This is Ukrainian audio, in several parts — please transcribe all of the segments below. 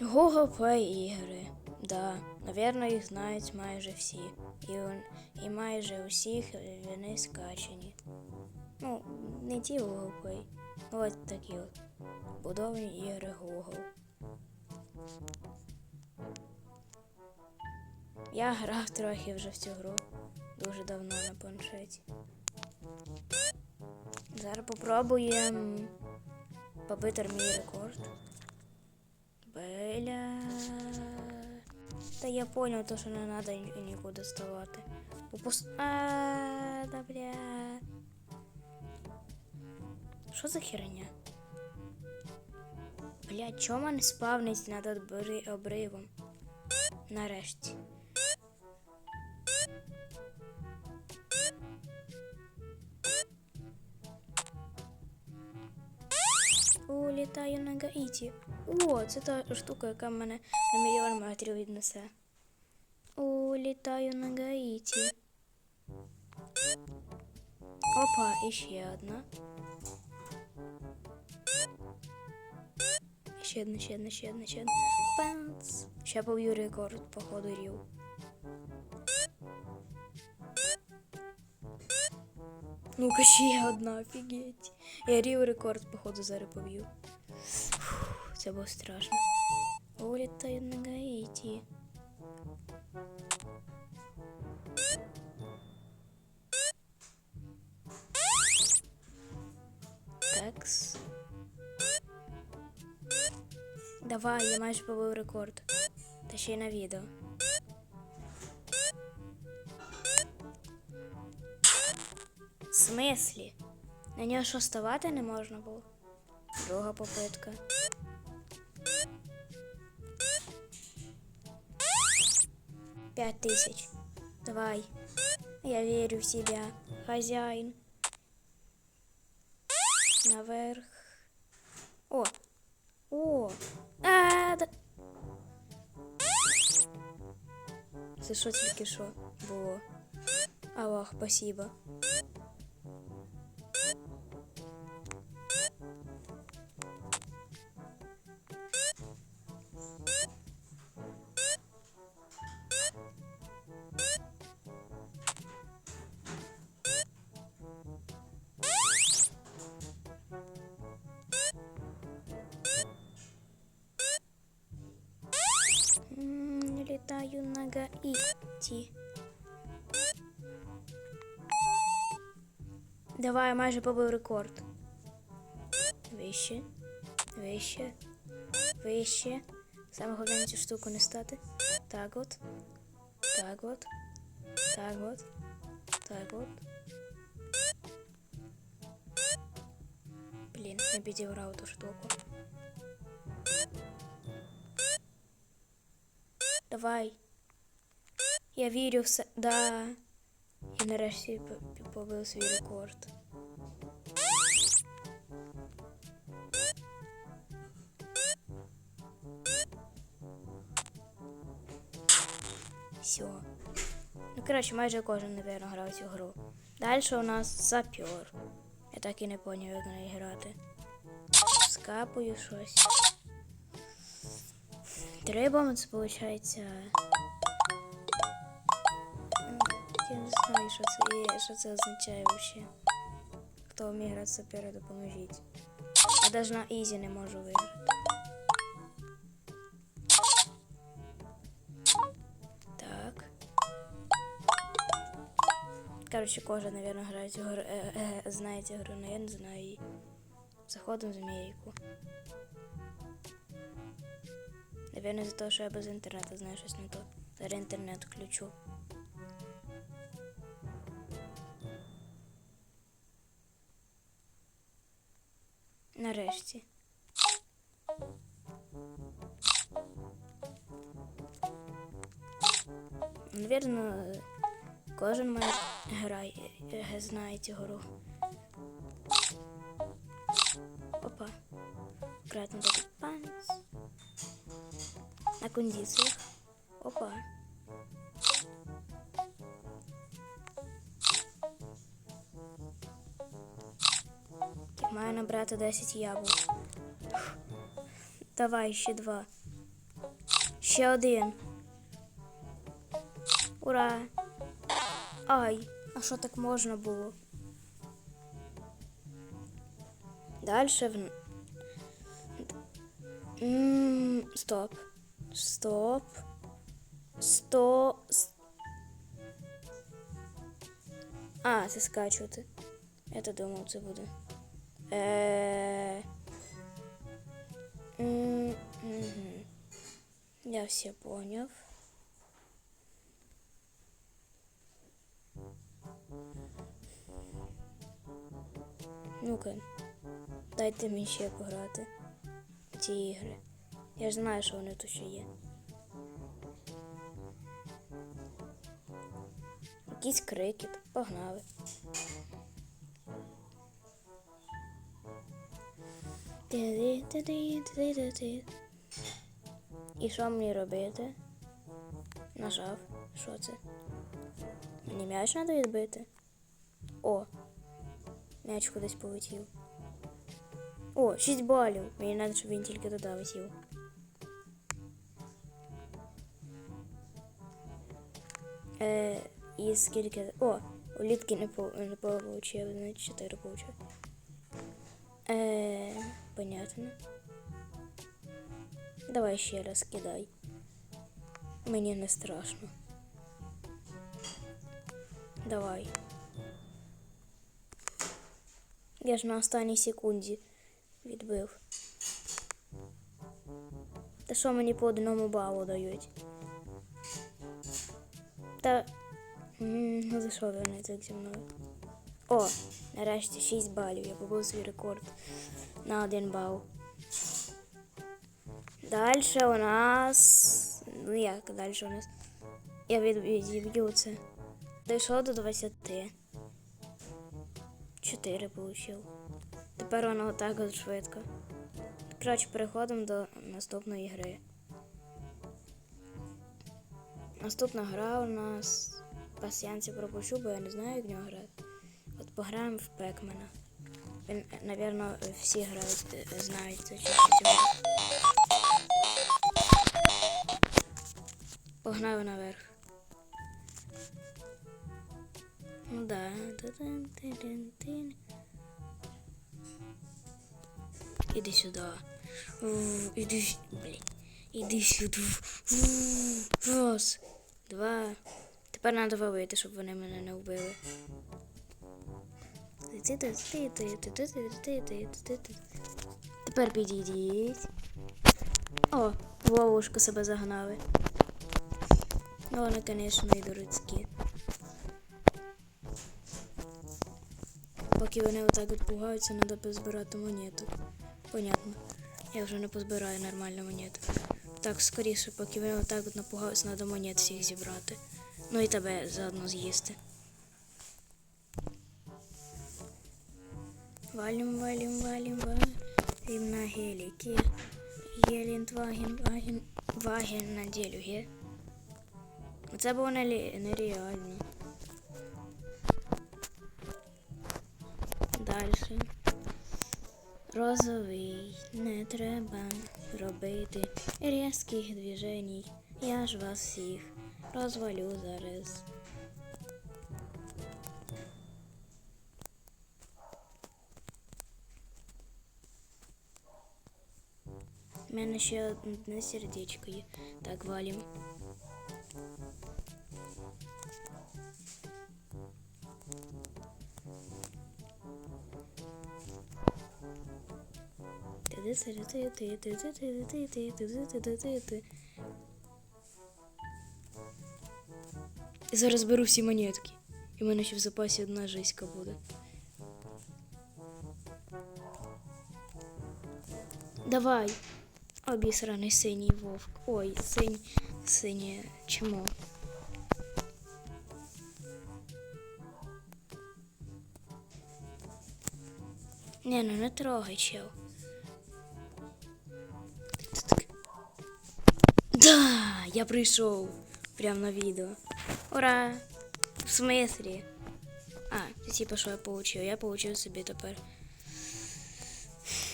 Google Play ігри. Да, навірно, їх знають майже всі. І, і майже усіх вони скачені. Ну, не ті Google Play. От такі от. Будовні ігри Google. Я грав трохи вже в цю гру. Дуже давно на планшеті. Зараз попробуємо побити мій рекорд. Бля. Та я понял, то, що не ні- нікуди ставати. Попус... А, да бля. Що за херня? Бля, чому мене спавнить над обривом? Нарешті. Улітаю на Гаїті. О, це та штука, яка мене на мільйон метрів віднесе. Улітаю на Гаїті. Опа, і ще одна. Ще одна, ще одна, ще одна, ще одна. Пенс. Ще поб'ю рекорд, походу, рів. Ну-ка, ще одна, офігеть. Я рів рекорд, походу, зараз поб'ю. Це було страшно. Улітаю на Гаїті. Такс. Давай, я майже побив рекорд. Та ще й на відео. В смислі? На нього що ставати не можна було? Друга попитка. Пять тысяч. Давай. Я верю в себя. Хозяин. Наверх. О. О. А, да. Це що тільки що? Аллах, спасибо. Гаїті. Давай, я майже побив рекорд. Вище, вище, вище. Саме головне на цю штуку не стати. Так от. Так от. Так от. Так от. Блін, не підібрав ту штуку. Давай. Я вірю в се. Да. І нарешті побив свій рекорд. Все. Ну, коротше, майже кожен, напевно, грав цю гру. Далі у нас сапер. Я так і не поняв, як неї грати. Скапую щось. Треба, це виходить. Знаю, що це є, що це означає взагалі. Хто вміє грати сапера, допоможіть. Я навіть на ізі не можу виграти. Так. Коротше, кожен, наверное, грає цю гру, е, е, знає цю гру, але я не знаю її. Заходимо в змійку. Наверное, за того, що я без інтернету знаю щось не то. Зараз інтернет включу. Нарешті. Навірно, кожен має грає, е, знає цю гру. Опа. Аккуратно так панц. На кондиціях. Опа. Маю набрати 10 яблук. Давай ще два. Ще один. Ура! Ай, а що так можна було? Дальше в... М, Стоп. Стоп. Сто. А, це скачувати. Я то думав, це буде. Е... Я все поняв. Ну-ка, дайте мені ще пограти в ці ігри. Я ж знаю, що вони тут ще є. Якийсь крикет, погнали. І що мені робити? Нажав. Що це? Мені м'яч треба відбити. О! М'яч кудись полетів. О, 6 балів. Мені треба, щоб він тільки туди летів. Е, і скільки. О, улітки не по не получив, значить 4 получив. Е, понятно. Давай ще раз кидай. Мені не страшно. Давай. Я ж на останній секунді відбив. Та що мені по одному балу дають? Та. Ну за що вони так зі мною? О, нарешті 6 балів. Я побив свій рекорд на один бал. Дальше у нас. Ну як далі у нас? Я від- відіб'ю це. Дійшов до 20. 4 получив. Тепер воно отак от швидко. Коротше, переходимо до наступної гри. Наступна гра у нас пасіянці пропущу, бо я не знаю, як в нього грати. Пограємо в Пекмена. Він, напевно, всі грають, е, знають цю гру. Погнали наверх. Ну да. Іди сюди. Іди, блін. Іди сюди. Раз, два. Тепер треба валити, щоб вони мене не вбили. Тепер підійдіть. О, в себе загнали. Ну, вони, звісно, і дурацькі. Поки вони отак от пугаються, треба позбирати монету. Понятно. Я вже не позбираю нормально монету. Так, скоріше, поки вони отак от напугаються, треба монет всіх зібрати. Ну і тебе заодно з'їсти. Валим, валим, валим, валим на гелике. Гелінт, ваген, ваген, на делюге. Це було нереально. Дальше. Розовий, не треба робити різких движень. Я ж вас всіх розвалю зараз. У мене ще одне сердечко є. Так, валім. Зараз беру всі монетки. І в мене ще в запасі одна жиська буде. Давай. Обісраний синій вовк. Ой, синь, синє чмо. Не, ну не трогай, чел. Да, я прийшов. Прямо на відео. Ура! В смислі? А, типа, що я получив? Я получив собі тепер.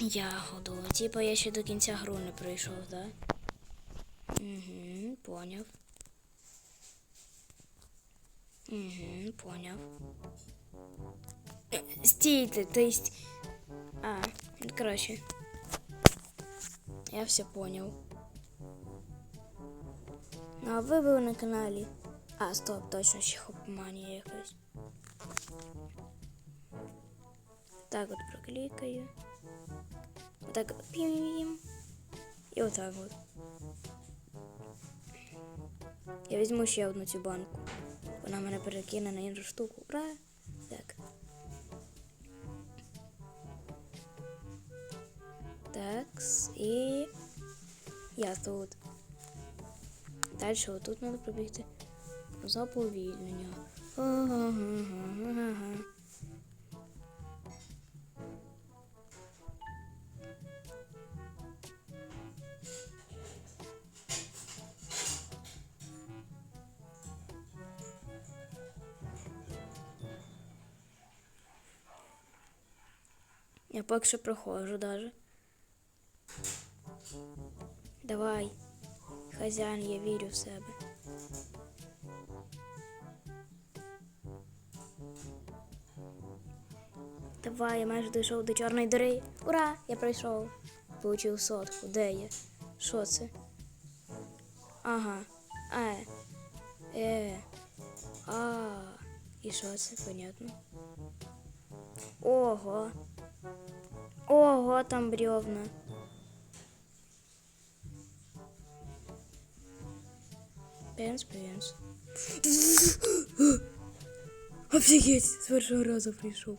Ягоду. Типа я ще до кінця гру не пройшов, да? Угу, поняв. Угу, поняв. Е, Стійте, то есть... А, короче. Я все понял. Ну, а ви були на каналі. А, стоп, точно, ще хопманія якась. Так от проклікаю. Отак от пім. І отак от. Я візьму ще одну цю банку. Вона мене перекине на іншу штуку. Ура! Так. Такс. І я тут. Далі отут треба пробігти. Заповільнення. Ага-га-га-га-га. Я поки що проходжу даже. Давай, хазяїн, я вірю в себе. Давай, я майже дійшов до чорної діри. Ура! Я пройшов. Получив сотку. Де я? Що це? Ага. Е. Е. А. І що це? Понятно. Ого. Ого, там бревна. Пенс, пенс. Офігеть, з першого разу прийшов.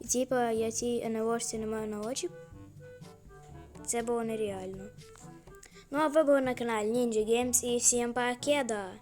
І типа я цій НЛОшці не маю на очі. Це було нереально. Ну а ви були на каналі Ninja Games і всім покеда!